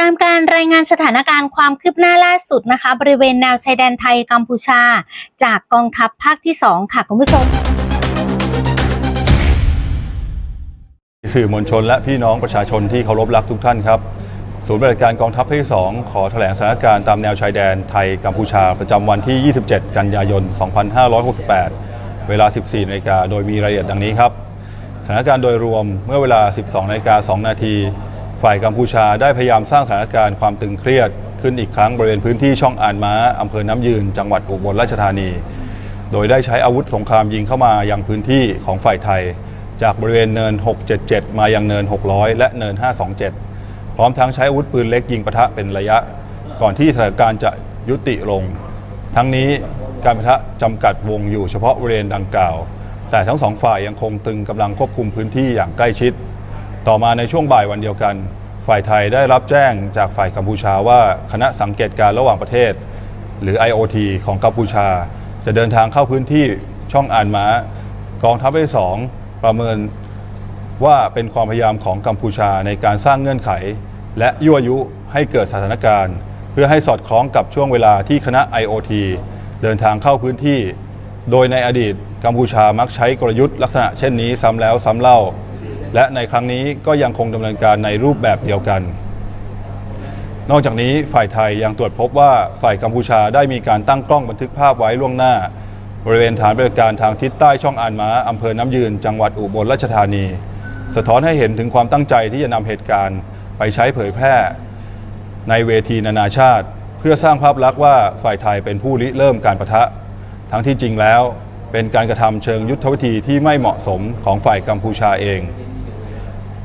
ตามการรายงานสถานการณ์ความคืบหน้าล่าสุดนะคะ บริเวณแนวชายแดนไทยกัมพูชา จากกองทัพภาคที่ 2 ค่ะคุณผู้ชม สื่อมวลชนและพี่น้องประชาชนที่เคารพรักทุกท่านครับ ศูนย์บัติการกองทัพภาคที่ 2 ขอแถลงสถานการณ์ตามแนวชายแดนไทยกัมพูชา ประจำวันที่ 27 กันยายน 2568 เวลา 14นาฬิกาโดยมีรายละเอียดดังนี้ครับ สถานการณ์โดยรวมเมื่อเวลา 12นาฬิกา2นาที ฝ่ายกัมพูชาได้พยายามสร้างสถานการณ์ความตึงเครียด ขึ้นอีกครั้งบริเวณพื้นที่ช่องอ่านม้าอำเภอน้ำยืน จังหวัดอุบลราชธานี โดยได้ใช้อาวุธสงครามยิงเข้ามายังพื้นที่ของฝ่ายไทย จากบริเวณเนิน 677 มายังเนิน 600 และเนิน 527 พร้อมทั้งใช้อาวุธปืนเล็กยิงปะทะเป็นระยะ ก่อนที่สถานการณ์จะยุติลง ทั้งนี้การปะทะจำกัดวงอยู่เฉพาะบริเวณดังกล่าว แต่ทั้งสองฝ่ายยังคงตึงกำลังควบคุมพื้นที่อย่างใกล้ชิด ต่อมาในช่วงบ่ายวันเดียวกัน ฝ่ายไทยได้รับแจ้งจากฝ่ายกัมพูชาว่าคณะสังเกตการระหว่างประเทศ หรือ IOT ของกัมพูชา จะเดินทางเข้าพื้นที่ช่องอานม้ากองทัพภาคที่สองประเมินว่าเป็นความพยายามของกัมพูชาในการสร้างเงื่อนไข และยั่วยุให้เกิดสถานการณ์ เพื่อให้สอดคล้องกับช่วงเวลาที่คณะ IOT เดินทางเข้าพื้นที่ โดยในอดีตกัมพูชามักใช้กลยุทธ์ลักษณะเช่นนี้ซ้ำแล้วซ้ำเล่า และในครั้งนี้ก็ยังคงดำเนินการในรูปแบบเดียวกัน นอกจากนี้ฝ่ายไทยยังตรวจพบว่าฝ่ายกัมพูชาได้มีการตั้งกล้องบันทึกภาพไว้ล่วงหน้า บริเวณฐานบริการทางทิศใต้ช่องอานม้าอำเภอน้ำยืน จังหวัดอุบลราชธานี สะท้อนให้เห็นถึงความตั้งใจที่จะนำเหตุการณ์ไปใช้เผยแพร่ ในเวทีนานาชาติ เพื่อสร้างภาพลักษณ์ว่าฝ่ายไทยเป็นผู้ริเริ่มการประทะ ทั้งที่จริงแล้วเป็นการกระทำเชิงยุทธวิธีที่ไม่เหมาะสมของฝ่ายกัมพูชาเอง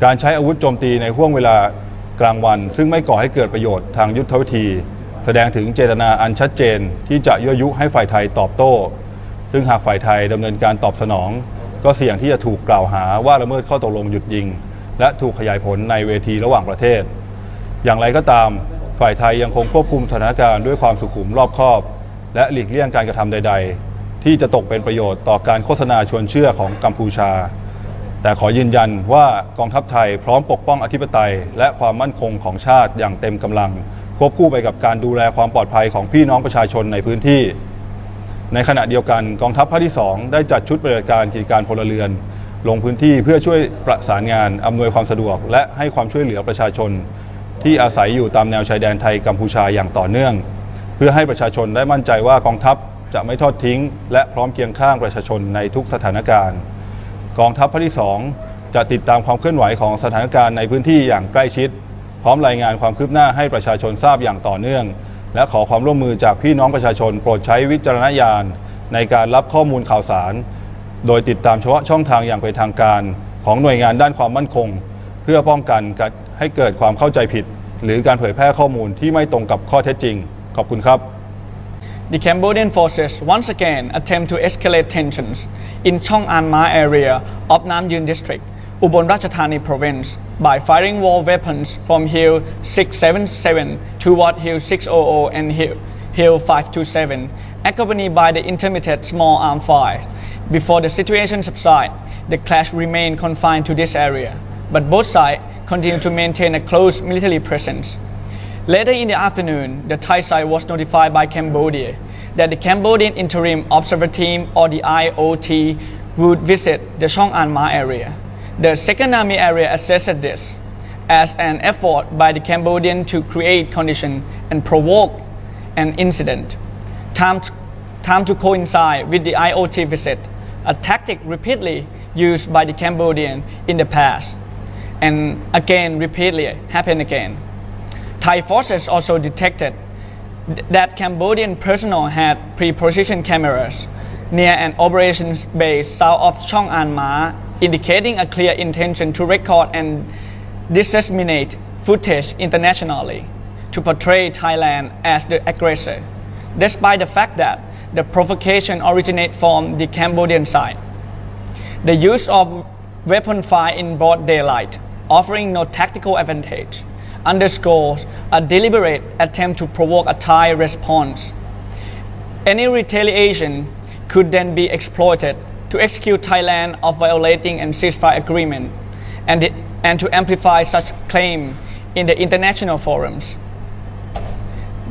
การใช้อาวุธโจมตีในห่วงเวลากลางวัน ซึ่งไม่ก่อให้เกิดประโยชน์ทางยุทธวิธี แสดงถึงเจตนาอันชัดเจนที่จะยั่วยุให้ฝ่ายไทยตอบโต้ ซึ่งหากฝ่ายไทยดำเนินการตอบสนอง ก็เสี่ยงที่จะถูกกล่าวหาว่าละเมิดข้อตกลงหยุดยิง และถูกขยายผลในเวทีระหว่างประเทศ อย่างไรก็ตามฝ่ายไทยยังคงควบคุมสถานการณ์ด้วยความสุขุมรอบคอบ และหลีกเลี่ยงการกระทำใด ๆ ที่จะตกเป็นประโยชน์ต่อการโฆษณาชวนเชื่อของกัมพูชา แต่ขอยืนยันว่ากองทัพไทยพร้อมปกป้องอธิปไตย และความมั่นคงของชาติอย่างเต็มกำลัง ควบคู่ไปกับการดูแลความปลอดภัยของพี่น้องประชาชนในพื้นที่ ในขณะเดียวกันกองทัพภาคที่ 2 ได้จัดชุดปฏิบัติการกิจการพลเรือน ลงพื้นที่เพื่อช่วยประสานงานอำนวยความสะดวก และให้ความช่วยเหลือประชาชน ที่อาศัยอยู่ตามแนวชายแดนไทยกัมพูชาอย่างต่อเนื่อง เพื่อให้ประชาชนได้มั่นใจว่ากองทัพจะไม่ทอดทิ้ง และพร้อมเคียงข้างประชาชนในทุกสถานการณ์ กองทัพภาคที่ 2 จะติดตามความเคลื่อนไหวของสถานการณ์ในพื้นที่อย่างใกล้ชิด พร้อมรายงานความคืบหน้าให้ประชาชนทราบอย่างต่อเนื่อง และขอความร่วมมือจากพี่น้องประชาชน โปรดใช้วิจารณญาณ ในการรับข้อมูลข่าวสาร โดยติดตามเฉพาะช่องทางอย่างเป็นทางการ ของหน่วยงานด้านความมั่นคง เพื่อป้องกันการให้เกิดความเข้าใจผิด หรือการเผยแพร่ข้อมูลที่ไม่ตรงกับข้อเท็จจริง ขอบคุณครับ The Cambodian forces once again attempt to escalate tensions in Chong An Ma area of Nam Yuen district, Ubon Ratchathani province by firing war weapons from Hill 677 toward Hill 600 and Hill, Hill 527, accompanied by the intermittent small arm fire. Before the situation subside, the clash remained confined to this area, but both sides continue to maintain a close military presence. Later in the afternoon, the Thai side was notified by Cambodia that the Cambodian Interim Observer Team or the IOT would visit the Chong An Ma area. The Second Army area assessed this as an effort by the Cambodian to create condition and provoke an incident. Time to, time to coincide with the IOT visit, a tactic repeatedly used by the Cambodian in the past, and again repeatedly happened again. Thai forces also detected that Cambodian personnel had pre-positioned cameras near an operations base south of Chong An Ma, indicating a clear intention to record and disseminate footage internationally to portray Thailand as the aggressor, despite the fact that the provocation originated from the Cambodian side. The use of weapon fire in broad daylight, offering no tactical advantage, underscores a deliberate attempt to provoke a Thai response. Any retaliation could then be exploited to execute Thailand of violating and ceasefire agreement and, and to amplify such claim in the international forums.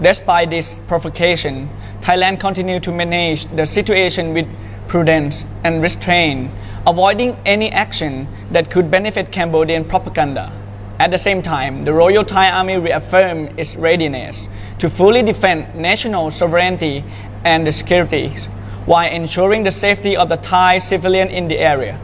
Despite this provocation, Thailand continued to manage the situation with prudence and restraint, avoiding any action that could benefit Cambodian propaganda. At the same time, the Royal Thai Army reaffirmed its readiness to fully defend national sovereignty and security while ensuring the safety of the Thai civilian in the area.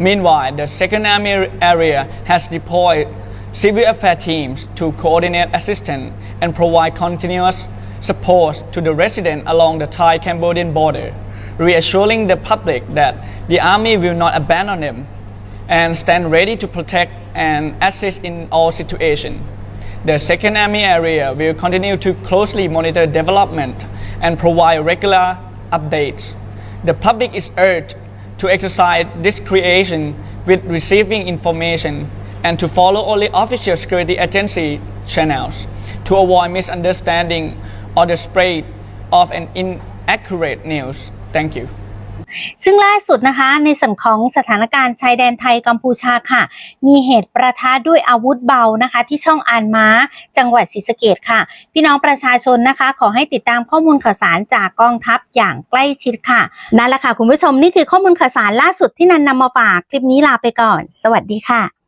Meanwhile, the Second Army area has deployed civil affairs teams to coordinate assistance and provide continuous support to the residents along the Thai-Cambodian border, reassuring the public that the army will not abandon them and stand ready to protect and assist in all situations. The Second Army area will continue to closely monitor development and provide regular updates. The public is urged to exercise discretion with receiving information and to follow only official security agency channels to avoid misunderstanding or the spread of an inaccurate news. Thank you. ซึ่งล่าสุดนะคะในส่วนของสถานการณ์ชายแดนไทยกัมพูชาค่ะ มีเหตุประทะด้วยอาวุธเบานะคะ ที่ช่องอานม้าจังหวัดศรีสะเกดค่ะ พี่น้องประชาชนนะคะ ขอให้ติดตามข้อมูลข่าวสารจากกองทัพอย่างใกล้ชิดค่ะนั่นแหละค่ะคุณผู้ชมนี่คือข้อมูลข่าวสารล่าสุดที่นันนำมาฝากคลิปนี้ลาไปก่อน สวัสดีค่ะ